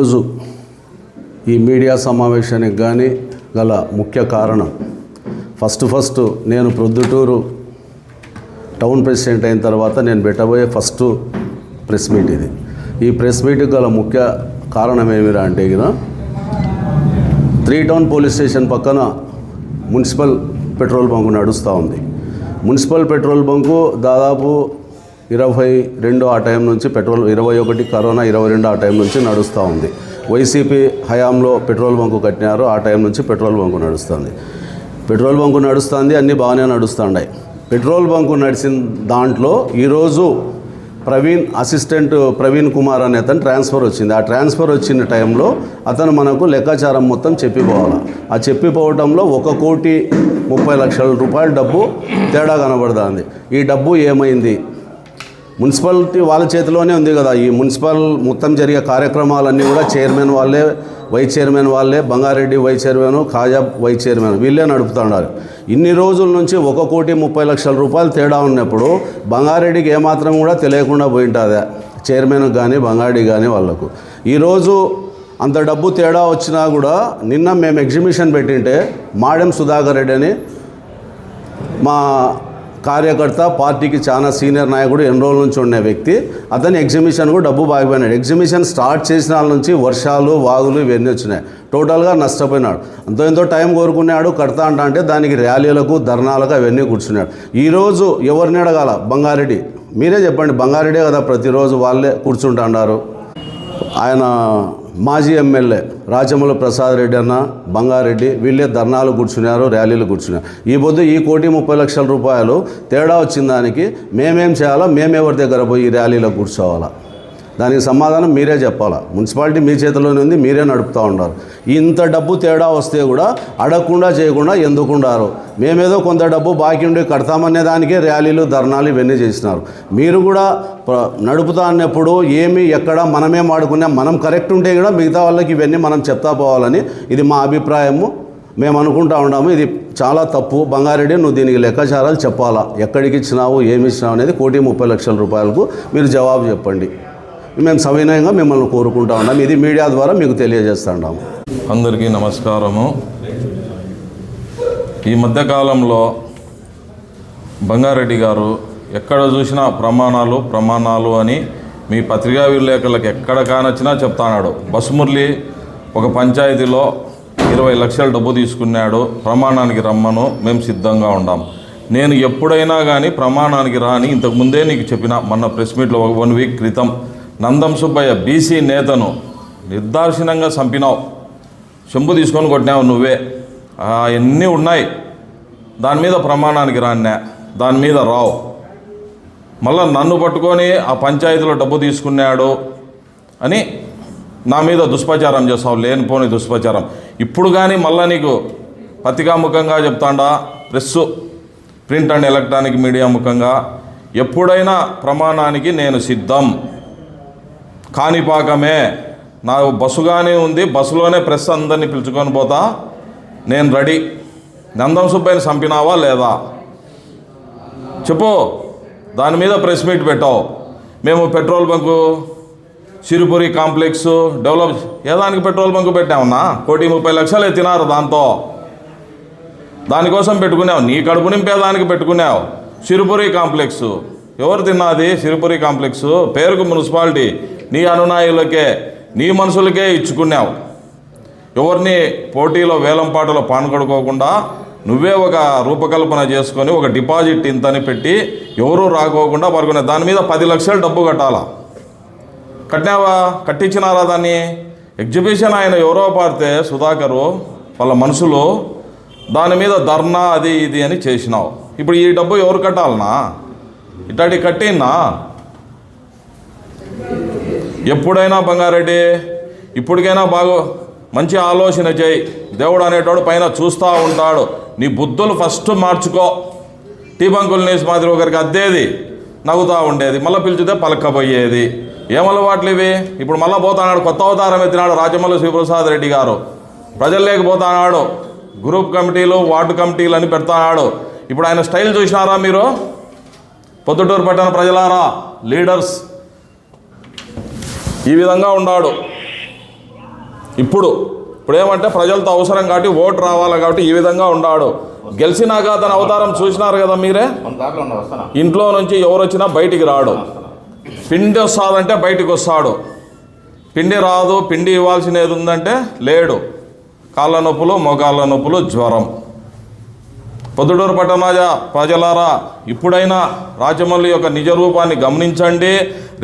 ఈరోజు ఈ మీడియా సమావేశానికి కానీ గల ముఖ్య కారణం. ఫస్ట్ ఫస్ట్ నేను ప్రొద్దుటూరు టౌన్ ప్రెసిడెంట్ అయిన తర్వాత నేను పెట్టబోయే ఫస్ట్ ప్రెస్ మీట్ ఇది. ఈ ప్రెస్ మీట్కి గల ముఖ్య కారణం ఏమిరా అంటే గిన త్రీ టౌన్ పోలీస్ స్టేషన్ పక్కన మున్సిపల్ పెట్రోల్ బంకు నడుస్తూ ఉంది. మున్సిపల్ పెట్రోల్ బంకు దాదాపు ఇరవై రెండు ఆ టైం నుంచి పెట్రోల్ ఇరవై ఒకటి కరోనా ఇరవై రెండు ఆ టైం నుంచి నడుస్తూ ఉంది. వైసీపీ హయాంలో పెట్రోల్ బంకు కట్టినారు ఆ టైం నుంచి పెట్రోల్ బంకు నడుస్తుంది. పెట్రోల్ బంకు నడుస్తుంది అన్నీ బాగానే నడుస్తున్నాయి పెట్రోల్ బంకు నడిచిన దాంట్లో ఈరోజు ప్రవీణ్ అసిస్టెంట్ ప్రవీణ్ కుమార్ అనే అతను ట్రాన్స్ఫర్ వచ్చింది. ఆ ట్రాన్స్ఫర్ వచ్చిన టైంలో అతను మనకు లెక్కాచారం మొత్తం చెప్పిపోవాలి. ఆ చెప్పిపోవడంలో ఒక కోటి ముప్పై లక్షల రూపాయల డబ్బు తేడా కనబడుతుంది. ఈ డబ్బు ఏమైంది? మున్సిపాలిటీ వాళ్ళ చేతిలోనే ఉంది కదా. ఈ మున్సిపల్ మొత్తం జరిగే కార్యక్రమాలన్నీ కూడా చైర్మన్ వాళ్ళే వైస్ చైర్మన్ వాళ్ళే Bangareddy vice chairman Khaja vice chairman వీళ్ళే నడుపుతున్నారు ఇన్ని రోజుల నుంచి ఒక కోటి ముప్పై లక్షల రూపాయలు తేడా ఉన్నప్పుడు బంగారెడ్డికి ఏమాత్రం కూడా తెలియకుండా పోయింటుంది చైర్మన్ కానీ బంగారెడ్డి కానీ వాళ్ళకు. ఈరోజు అంత డబ్బు తేడా వచ్చినా కూడా నిన్న మేము ఎగ్జిబిషన్ పెట్టింటే మాడెం సుధాకర్ రెడ్డి అని మా కార్యకర్త పార్టీకి చాలా సీనియర్ నాయకుడు ఎన్ని రోజుల నుంచి ఉండే వ్యక్తి. అతని కూడా డబ్బు బాగిపోయినాడు. ఎగ్జిబిషన్ స్టార్ట్ చేసిన వాళ్ళ నుంచి వర్షాలు వాగులు ఇవన్నీ వచ్చినాయి. టోటల్గా నష్టపోయినాడు. అంతో ఎంతో టైం కోరుకున్నాడు కడతా అంట అంటే దానికి ర్యాలీలకు ధర్నాలకు అవన్నీ కూర్చున్నాడు. ఈరోజు ఎవరిని అడగాల? బంగారెడ్డి. మీరే చెప్పండి బంగారెడ్డే కదా ప్రతిరోజు వాళ్ళే కూర్చుంటున్నారు ఆయన మాజీ ఎమ్మెల్యే రాజమల ప్రసాద్ రెడ్డి అన్న బంగారెడ్డి వీళ్ళే ధర్నాలు కూర్చున్నారు ర్యాలీలు కూర్చున్నారు. ఈ పొద్దు ఈ కోటి ముప్పై లక్షల రూపాయలు తేడా వచ్చిన దానికి మేమేం చేయాలా మేమెవరి దగ్గర పోయి ఈ ర్యాలీలో కూర్చోవాలా? దానికి సమాధానం మీరే చెప్పాలా? మున్సిపాలిటీ మీ చేతిలోనే ఉంది మీరే నడుపుతూ ఉన్నారు. ఇంత డబ్బు తేడా వస్తే కూడా అడగకుండా చేయకుండా ఎందుకుండారు? మేమేదో కొంత డబ్బు బాకీ ఉండి కడతామనే దానికే ర్యాలీలు ధర్నాలు ఇవన్నీ చేసినారు. మీరు కూడా నడుపుతా అన్నప్పుడు ఏమి ఎక్కడ మనమే వాడుకున్నా మనం కరెక్ట్ ఉంటే కూడా మిగతా వాళ్ళకి ఇవన్నీ మనం చెప్తా పోవాలని ఇది మా అభిప్రాయము. మేము అనుకుంటా ఉన్నాము ఇది చాలా తప్పు. బంగారెడ్డి నువ్వు దీనికి లెక్కాచారాలు చెప్పాలా? ఎక్కడికి ఇచ్చినావు ఏమి ఇచ్చినావు అనేది కోటి ముప్పై లక్షల రూపాయలకు మీరు జవాబు చెప్పండి. మేము సవినయంగా మిమ్మల్ని కోరుకుంటా ఉన్నాం. ఇది మీడియా ద్వారా మీకు తెలియజేస్తా అందరికీ నమస్కారము. ఈ మధ్యకాలంలో బంగారెడ్డి గారు ఎక్కడ చూసినా ప్రమాణాలు ప్రమాణాలు అని మీ పత్రికా విలేకరులకు ఎక్కడ కానొచ్చినా చెప్తాన్నాడు. బసుమురళి ఒక పంచాయతీలో ఇరవై లక్షల డబ్బు తీసుకున్నాడు. ప్రమాణానికి రమ్మను మేము సిద్ధంగా ఉండాం. నేను ఎప్పుడైనా కానీ ప్రమాణానికి రాని ఇంతకు ముందే నీకు చెప్పిన మొన్న ప్రెస్ మీట్లో ఒక వన్ వీక్ క్రితం నందం సుబ్బయ్య బీసీ నేతను నిర్దాక్షిణంగా చంపినావు. చెంబు తీసుకొని కొట్టినావు నువ్వే. అవన్నీ ఉన్నాయి? దాని మీద ప్రమాణానికి రాన్నా. దాని మీద రావు. మళ్ళీ నన్ను పట్టుకొని ఆ పంచాయతీలో డబ్బు తీసుకున్నాడు అని నా మీద దుష్ప్రచారం చేస్తావు లేనిపోని దుష్ప్రచారం. ఇప్పుడు కానీ మళ్ళీ నీకు పత్రికాముఖంగా చెప్తాండా? Press print and electronic media ముఖంగా. ఎప్పుడైనా ప్రమాణానికి నేను సిద్ధం. కాణిపాకమే. నా బస్సుగానే ఉంది బస్సులోనే ప్రెస్ అందరినీ పిలుచుకొని పోతా. నేను రెడీ. నందం సుబ్బయ్యని చంపినావా లేదా? చెప్పు. దాని మీద ప్రెస్ మీట్ పెట్టావు. మేము petrol bunk Siripuri complex develop ఏదానికి petrol bunk పెట్టామన్నా? కోటి ముప్పై లక్షలు ఎత్తినారు దాంతో. దానికోసం పెట్టుకున్నావు. నీ కడుపు నింపేదానికి పెట్టుకున్నావు. సిరిపురి కాంప్లెక్స్. ఎవరు తిన్నది? సిరిపురి కాంప్లెక్స్. పేరుకు మున్సిపాలిటీ. నీ అనునాయులకే నీ మనుషులకే ఇచ్చుకున్నావు. ఎవరిని పోటీలో వేలంపాటలో పాల్గొడుకోకుండా నువ్వే ఒక రూపకల్పన చేసుకొని ఒక డిపాజిట్ ఇంతని పెట్టి ఎవరూ రాకోకుండా పడుకునే దాని మీద పది లక్షలు డబ్బు కట్టాలా? కట్టినావా? కట్టించినారా దాన్ని? ఎగ్జిబిషన్ ఆయన ఎవరో పాడితే సుధాకరు వాళ్ళ మనుషులు దాని మీద ధర్నా అది ఇది అని చేసినావు. ఇప్పుడు ఈ డబ్బు ఎవరు కట్టాలనా? ఇట్లాంటి కట్టేనా? ఎప్పుడైనా బంగారెడ్డి ఇప్పటికైనా బాగు మంచి ఆలోచన చేయి. దేవుడు అనేటోడు పైన చూస్తూ ఉంటాడు. నీ బుద్ధులు ఫస్ట్ మార్చుకో. టీ బంకులు నేసి మాదిరి ఒకరికి అద్దేది నవ్వుతూ ఉండేది. మళ్ళీ పిలిచితే పలకపోయేది ఏమలవాట్లు ఇవి? ఇప్పుడు మళ్ళీ పోతానాడు కొత్త అవతారం ఎత్తినాడు రాజమల్లి శివప్రసాద్ రెడ్డి గారు. ప్రజలు లేకపోతానాడు. గ్రూప్ కమిటీలు వార్డు కమిటీలు అని పెడతాడు ఇప్పుడు ఆయన స్టైల్ చూసినారా మీరు? పొద్దుటూరు పట్టణ ప్రజలారా లీడర్స్ ఈ విధంగా ఉన్నాడు. ఇప్పుడు ఇప్పుడు ఏమంటే ప్రజలతో అవసరం కాబట్టి ఓటు రావాలి కాబట్టి ఈ విధంగా ఉన్నాడు. గెలిచినాక అతని అవతారం చూసినారు కదా మీరే? ఇంట్లో నుంచి ఎవరు వచ్చినా బయటికి రాడు. పిండి వస్తాదంటే బయటికి వస్తాడు. పిండి రాదు పిండి ఇవ్వాల్సినది ఉందంటే లేడు. కాళ్ళ నొప్పులు మోకాళ్ళ నొప్పులు జ్వరం. పొద్దుటూరు పట్టణాజ ప్రజలారా ఇప్పుడైనా రాజమౌళి యొక్క నిజ రూపాన్ని గమనించండి.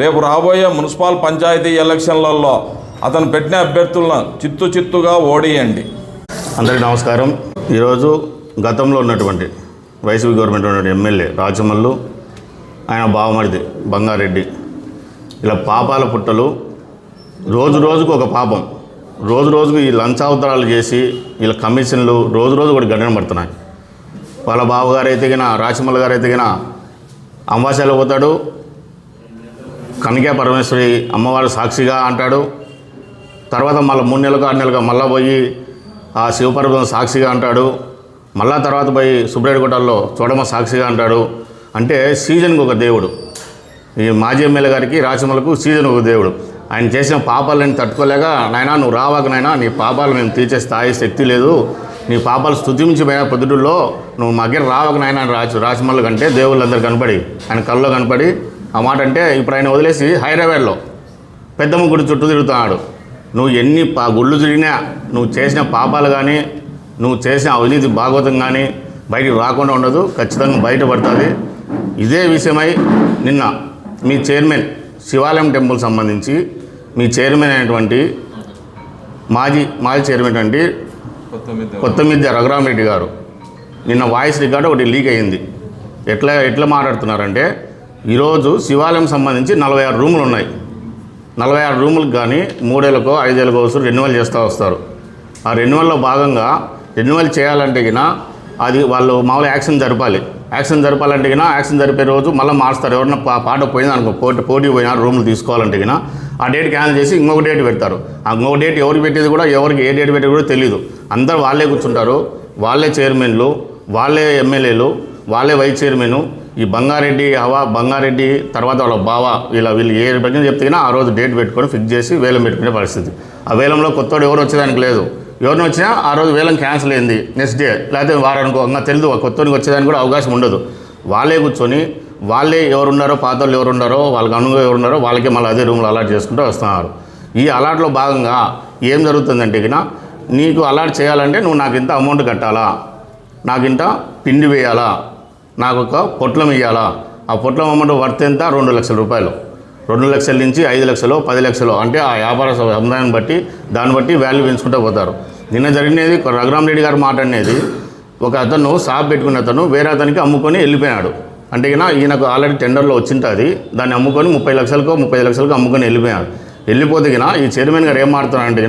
రేపు రాబోయే మున్సిపల్ పంచాయతీ ఎలక్షన్లలో అతను పెట్టిన అభ్యర్థులను చిత్తు చిత్తుగా ఓడియండి. అందరికీ నమస్కారం. ఈరోజు గతంలో ఉన్నటువంటి వైసీపీ గవర్నమెంట్ ఉన్నటువంటి ఎమ్మెల్యే రాజమల్లు ఆయన బావమరిది బంగారెడ్డి. ఇలా పాపాల పుట్టలు రోజు రోజుకు ఒక పాపం. రోజు రోజుకు ఈ లంచావతారాలు చేసి వీళ్ళ కమిషన్లు రోజు రోజు కూడా గంటన పడుతున్నాయి వాళ్ళ బావగారు అయితే గిన రాచమల్ల గారు అయితే గిన అమావాస్యలో పోతాడు. కనకే పరమేశ్వరి అమ్మవారు సాక్షిగా అంటాడు. తర్వాత మళ్ళీ మూడు నెలలకు ఆరు నెలలకు మళ్ళీ పోయి ఆ శివపర్వతం సాక్షిగా అంటాడు. మళ్ళా తర్వాత పోయి సుబ్రేడుగుట్టల్లో చూడమ సాక్షిగా అంటాడు. అంటే సీజన్కి ఒక దేవుడు. ఈ మాజీ ఎమ్మెల్యే గారికి రాచమలకు సీజన్ ఒక దేవుడు. ఆయన చేసిన పాపాలని తట్టుకోలేక నాయన నువ్వు రావాక నాయనా నీ పాపాలు మేము తీర్చే స్థాయి శక్తి లేదు. నీ పాపాలు స్థుతించిపోయిన పొద్దుటూరులో నువ్వు మా దగ్గర రావక నాయన రాజు రాచమల్లు కంటే దేవుళ్ళందరూ కనపడి ఆయన కల్లో కనపడి ఆ మాట అంటే ఇప్పుడు ఆయన వదిలేసి హైదరాబాద్లో పెద్దమ్మ గుడి చుట్టూ తిరుగుతున్నాడు. నువ్వు ఎన్ని పా గుళ్ళు తిరిగినా నువ్వు చేసిన పాపాలు కానీ నువ్వు చేసిన అవినీతి భాగవతం కానీ బయటికి రాకుండా ఉండదు ఖచ్చితంగా బయటపడుతుంది. ఇదే విషయమై నిన్న మీ చైర్మన్ శివాలయం టెంపుల్ సంబంధించి మీ చైర్మన్ అయినటువంటి మాజీ మాజీ చైర్మన్ అంటే కొత్తమిద్య రఘురామరెడ్డి గారు. నిన్న వాయిస్ రికార్డు ఒకటి లీక్ అయ్యింది ఎట్లా ఎట్లా మాట్లాడుతున్నారంటే ఈరోజు శివాలయం సంబంధించి నలభై ఆరు రూములు ఉన్నాయి. నలభై ఆరు రూములకు కానీ మూడేళ్ళకో ఐదేళ్ళకో వస్తూ రెన్యువల్ చేస్తూ వస్తారు. ఆ రెన్యువల్లో భాగంగా రెన్యువల్ చేయాలంటే అది వాళ్ళు మామూలు యాక్షన్ జరపాలి. యాక్షన్ జరపాలంటే గిన యాక్షన్ జరిపే రోజు మళ్ళీ మార్స్తారు. ఎవరన్నా పాట పోయింది అనుకో పోటీ పోటీ పోయినా రూమ్లు తీసుకోవాలంటే గిన ఆ డేట్ క్యాన్సిల్ చేసి ఇంకొక డేట్ పెడతారు. ఆ ఇంకొక డేట్ ఎవరికి పెట్టేది కూడా ఎవరికి ఏ డేట్ పెట్టేది కూడా తెలియదు అందరు వాళ్ళే కూర్చుంటారు. వాళ్ళే చైర్మన్లు వాళ్ళే ఎమ్మెల్యేలు వాళ్ళే వైస్ చైర్మన్. ఈ బంగారెడ్డి హవా బంగారెడ్డి తర్వాత వాళ్ళ బావ ఇలా వీళ్ళు ఏ ప్రశ్న చెప్తే ఆ రోజు డేట్ పెట్టుకొని ఫిక్స్ చేసి వేలం పెట్టుకునే పరిస్థితి. ఆ వేలంలో కొత్తోడు ఎవరు వచ్చేదానికి లేదు. ఎవరిని వచ్చినా ఆ రోజు వేలం క్యాన్సిల్ అయింది నెక్స్ట్ డే లేకపోతే వారానికి ఇంకా తెలియదు కొత్తోనికి వచ్చేదానికి కూడా అవకాశం ఉండదు. వాళ్ళే కూర్చొని వాళ్ళే ఎవరున్నారో పాత వాళ్ళు ఎవరు వాళ్ళకి అనుగుణంగా ఎవరు వాళ్ళకే మళ్ళీ అదే రూమ్లో అలాట్ చేసుకుంటూ వస్తున్నారు. ఈ అలాట్లో భాగంగా ఏం జరుగుతుందంటే ఇక నీకు అలాట్ చేయాలంటే నువ్వు నాకు ఇంత అమౌంట్ కట్టాలా? నాకు ఇంత పిండి వేయాలా? నాకు ఒక పొట్లం ఇవ్వాలా ఆ పొట్లం అమౌంట్ వర్త్ ఎంత? రెండు లక్షల రూపాయలు. రెండు లక్షల నుంచి ఐదు లక్షలు పది లక్షలు అంటే ఆ వ్యాపార సముదాయాన్ని బట్టి దాన్ని బట్టి వాల్యూ పెంచుకుంటూ పోతారు. నిన్న జరిగినది రఘురామ్ రెడ్డి గారు మాట్లాడినది ఒక అతను షాప్ పెట్టుకున్న అతను వేరే అతనికి అమ్ముకొని వెళ్ళిపోయాడు. అంటే ఈయన ఈయనకు ఆల్రెడీ టెండర్లో వచ్చింటుంది దాన్ని అమ్ముకొని ముప్పై లక్షలకు ముప్పై లక్షలకు అమ్ముకొని వెళ్ళిపోయాడు. వెళ్ళిపోతే గిన ఈ చైర్మన్ గారు ఏం మాట్లాడుతున్నాడు అంటే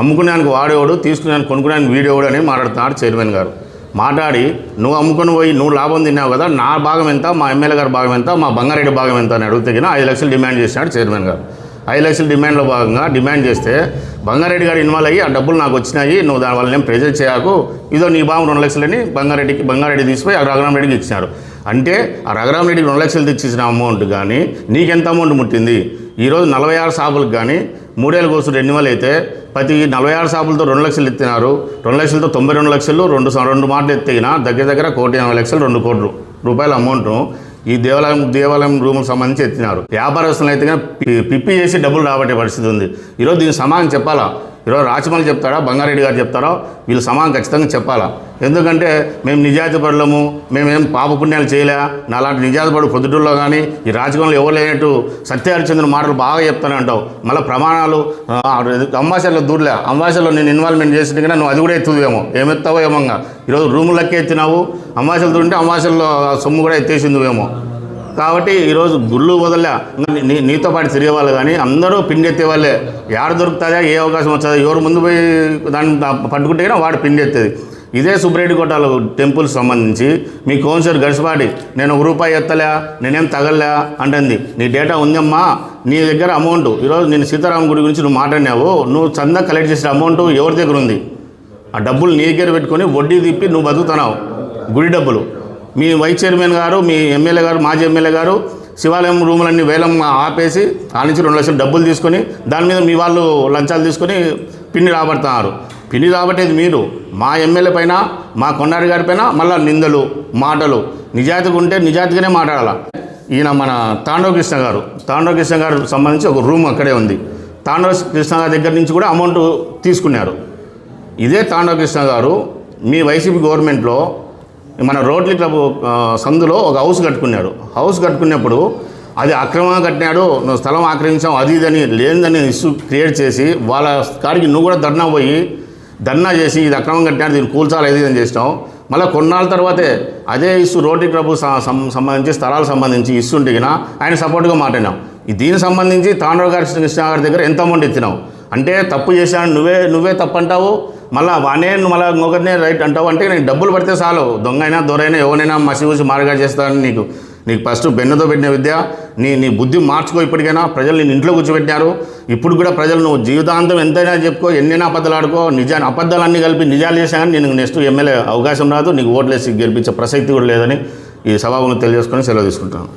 అమ్ముకునేదానికి వాడేవాడు తీసుకునేదానికి కొనుక్కునేదానికి వీడేవాడు అని మాట్లాడుతున్నాడు చైర్మన్ గారు. మాట్లాడి నువ్వు అమ్ముకొని పోయి నువ్వు లాభం తిన్నావు కదా నా భాగం ఎంత మా ఎమ్మెల్యే గారి భాగం ఎంత మా బంగారెడ్డి భాగం ఎంత? అని అడిగితే ఐదు లక్షలు డిమాండ్ చేసినాడు చైర్మన్ గారు. ఐదు లక్షల డిమాండ్లో భాగంగా డిమాండ్ చేస్తే బంగారెడ్డి గారు ఇన్వాల్వ్ అయ్యి ఆ డబ్బులు నాకు వచ్చినాయి నువ్వు దాని వల్ల నేను ప్రెజర్ చేయకు. ఇదో నీ భావం రెండు లక్షలని బంగారెడ్డికి బంగారెడ్డి తీసిపోయి ఆ రఘురామరెడ్డికి ఇచ్చినారు అంటే ఆ రఘురామరెడ్డికి రెండు లక్షలు తెచ్చేసిన అమౌంట్ కానీ నీకెంత అమౌంట్ ముట్టింది? ఈరోజు నలభై ఆరు షాపులకు కానీ మూడేళ్ళ కోసం రెన్యువల్ అయితే ప్రతి నలభై ఆరు షాపులతో రెండు లక్షలు ఎత్తినారు. రెండు లక్షలతో తొంభై రెండు లక్షలు రెండు రెండు మాటలు ఎత్తిన దగ్గర దగ్గర కోటి ఎనభై లక్షలు రెండు కోట్లు రూపాయల అమౌంట్ను ఈ దేవాలయం దేవాలయం రూముకు సంబంధించి ఎత్తినారు. వ్యాపారస్తులు అయితే పి- పిప్పి చేసి డబ్బులు రాబట్టే పరిస్థితి ఉంది. ఈరోజు దీనికి సమానం చెప్పాలా? ఈరోజు రాచమల్లి చెప్తారా? బంగారెడ్డి గారు చెప్తారో? వీళ్ళు సమానం ఖచ్చితంగా చెప్పాలా? ఎందుకంటే మేము నిజాయితీ మేమేం పాపపుణ్యాలు చేయలే. నాలాంటి నిజాతిపడు పొద్దుటూరులో కానీ ఈ రాజకీయంలో ఎవరు లేనట్టు సత్యహరిచంద్ర మాటలు బాగా చెప్తానే అంటావు. మళ్ళీ ప్రమాణాలు అంబాసడర్లో దూరలే. అంబాసడర్లో నేను ఇన్వాల్వ్మెంట్ చేసిన కూడా నువ్వు అది కూడా ఎత్తుదేమో ఏమెత్తావో ఏమంగా. ఈరోజు రూములకే ఎత్తినావు అంబాసడర్ దూరింటే అంబాసడర్లో సొమ్ము కూడా ఎత్తేసిందివేమో కాబట్టి ఈరోజు గుళ్ళు వదలలే. నీ- నీతో పాటు తిరిగే వాళ్ళు కానీ అందరూ పిండెత్తే వాళ్ళే. ఏడ దొరుకుతుందా? ఏ అవకాశం వస్తుందా? ఎవరు ముందు పోయి దాన్ని పట్టుకుంటే కానీ వాడు పిండెత్తేది. ఇదే సుబ్రెడ్డి కోటలో టెంపుల్ సంబంధించి మీ కౌన్సిలర్ గడిసిపాటి నేను ఒక రూపాయి ఎత్తలే నేనేం తగలలే అంటుంది. నీ డేటా ఉందమ్మా నీ దగ్గర అమౌంట్. ఈరోజు నేను సీతారాం గుడి గురించి నువ్వు మాట్లాడినావు నువ్వు చందా కలెక్ట్ చేసిన అమౌంట్ ఎవరి దగ్గర ఉంది? ఆ డబ్బులు నీ దగ్గర పెట్టుకొని వడ్డీ తిప్పి నువ్వు బతుకుతున్నావు. గుడి డబ్బులు. మీ వైస్ చైర్మన్ గారు మీ ఎమ్మెల్యే గారు మాజీ ఎమ్మెల్యే గారు శివాలయం రూములన్నీ వేలం ఆపేసి ఆ నుంచి రెండు లక్షలు డబ్బులు తీసుకొని దాని మీద మీ వాళ్ళు లంచాలు తీసుకొని పిన్ని రాబడుతున్నారు. పిన్ని రాబట్టేది మీరు. మా ఎమ్మెల్యే పైన మా కొండారి గారి పైన మళ్ళీ నిందలు మాటలు. నిజాయితీగా ఉంటే నిజాయితీగానే మాట్లాడాలి. ఈయన మన తాండవ కృష్ణ గారు. తాండవకృష్ణ గారు సంబంధించి ఒక రూమ్ అక్కడే ఉంది. తాండవ కృష్ణ గారి దగ్గర నుంచి కూడా అమౌంట్ తీసుకున్నారు. ఇదే తాండవ కృష్ణ గారు మీ వైసీపీ గవర్నమెంట్లో మన రోడ్ల క్లబ్ సందులో ఒక హౌస్ కట్టుకున్నాడు. హౌస్ కట్టుకున్నప్పుడు అది అక్రమంగా కట్టినాడు నువ్వు స్థలం ఆక్రమించావు అది ఇదని లేనిదని ఇష్యూ క్రియేట్ చేసి వాళ్ళ కాడికి నువ్వు కూడా ధర్నా పోయి ధర్నా చేసి ఇది అక్రమం కట్టినాడు దీన్ని కూల్చాలి అది ఇదని చేసినావు. మళ్ళీ కొన్నాళ్ళ తర్వాతే అదే ఇష్యూ రోడ్డు క్లబ్ సంబంధించి స్థలాలకు సంబంధించి ఇష్యూ ఉంటే ఆయన సపోర్ట్గా మాట్లాడినాం. ఈ దీనికి సంబంధించి తాండవ గారి కృష్ణ గారి దగ్గర ఎంత అమౌంట్ ఇచ్చినావు? అంటే తప్పు చేశాను నువ్వే నువ్వే తప్పు అంటావు మళ్ళీ వానే మళ్ళీ ఇంకొకరినే రైట్ అంటావు అంటే నీకు డబ్బులు పడితే చాలు. దొంగ అయినా దొరైనా ఎవరైనా మసి ఊసి మారుగా చేస్తానని నీకు నీకు ఫస్ట్ బెన్నతో పెట్టిన విద్య. నీ నీ బుద్ధి మార్చుకో ఇప్పటికైనా. ప్రజలు నేను ఇంట్లో కూర్చోబెట్టినారు. ఇప్పుడు కూడా ప్రజలు నువ్వు జీవితాంతం ఎంతైనా చెప్పుకో ఎన్నైనా అబద్ధాలు ఆడుకో నిజాన్ని అబద్ధాలన్నీ కలిపి నిజాలు చేసినా కానీ నేను నెక్స్ట్ ఎమ్మెల్యే అవకాశం రాదు. నీకు ఓట్లేసి గెలిపించే ప్రసక్తి కూడా లేదని ఈ సభామును తెలియజేసుకొని సెలవు తీసుకుంటాను